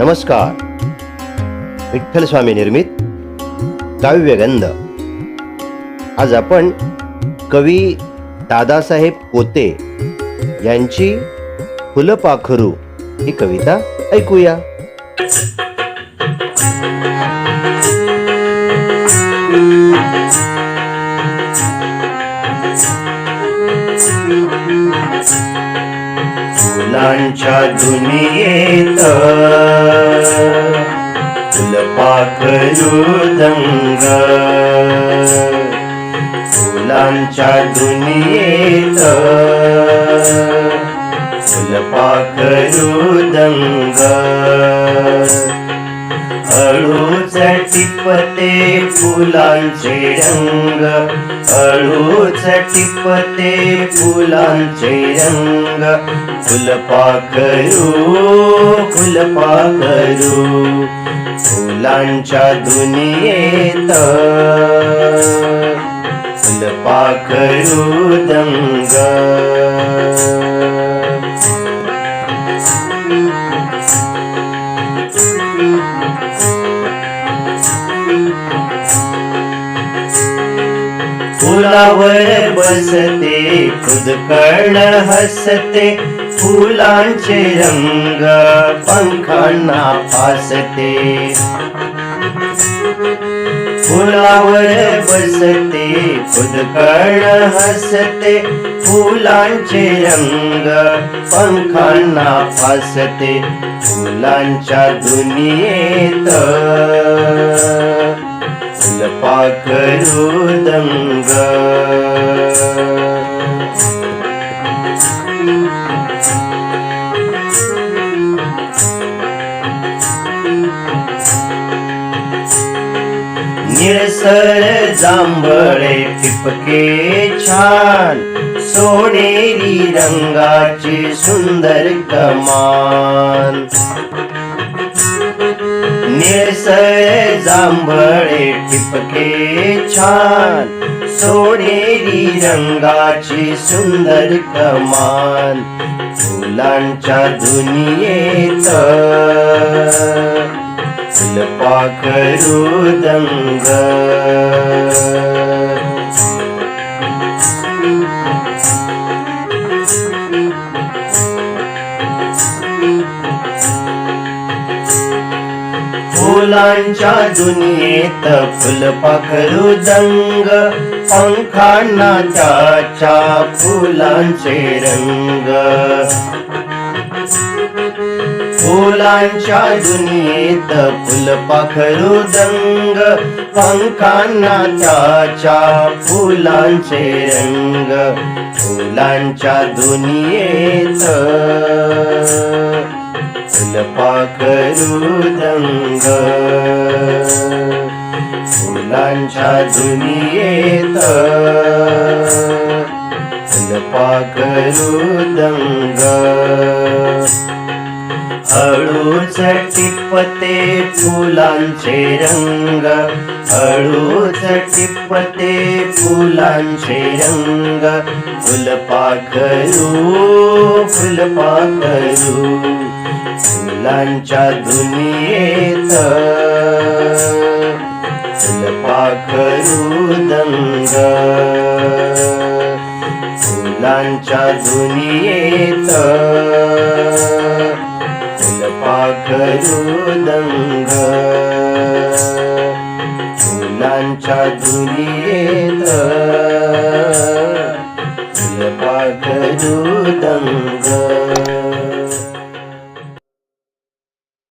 नमस्कार. विठ्ठल स्वामी निर्मित काव्यगंध आज आपण कवी दादासाहेब कोते यांची फुलपाखरू ही कविता ऐकूया. फुलांच्या दुनियेत फुलपाखरू फुलांच्या दुनियेत. फुलपाखरू अळूच टिपते फुलांचे रंग. अळूच टिपते फुलांचे रंग. फुलपाखरू फुलपाखरू फुलांच्या दुनियेत. फुलपाखरू दंग. फुलावर बसते खुदकळ हसते फुलांचे रंग पंखांना फासते. फुलावर बसते खुदकळ हसते फुलांचे रंग पंखांना फासते. फुलांच्या दुनियेत फुलपाखरू दंग निरसर जांभळे टिपके छान सोनेरी रंगाची सुंदर कमान जांभळे टिपके छान सोनेरी रंगाची सुंदर कमान फुलांच्या दुनियेत फुलपाखरू दंग. फुलांच्या दुनियेत फुलपाखरू दंग पंखांना त्याच्या फुलांचे रंग. फुलांच्या दुनियेत फुलपाखरू दंग पंखांना त्याच्या फुलांचे रंग. फुलांच्या दुनियेत फुलपाखरू दंग. फुलांच्या दुनियेत फुलपाखरू दंग. हळूच टिपते फुलांचे रंग. हळूच टिपते फुलांचे रंग. फुलपाखरू फुलपाखरू फुलांच्या दुनियेत फुलपाखरू दंग. फुलांच्या दुनियेत फुलपाखरू दंग. फुलांच्या दुनियेत फुलपाखरू दंग.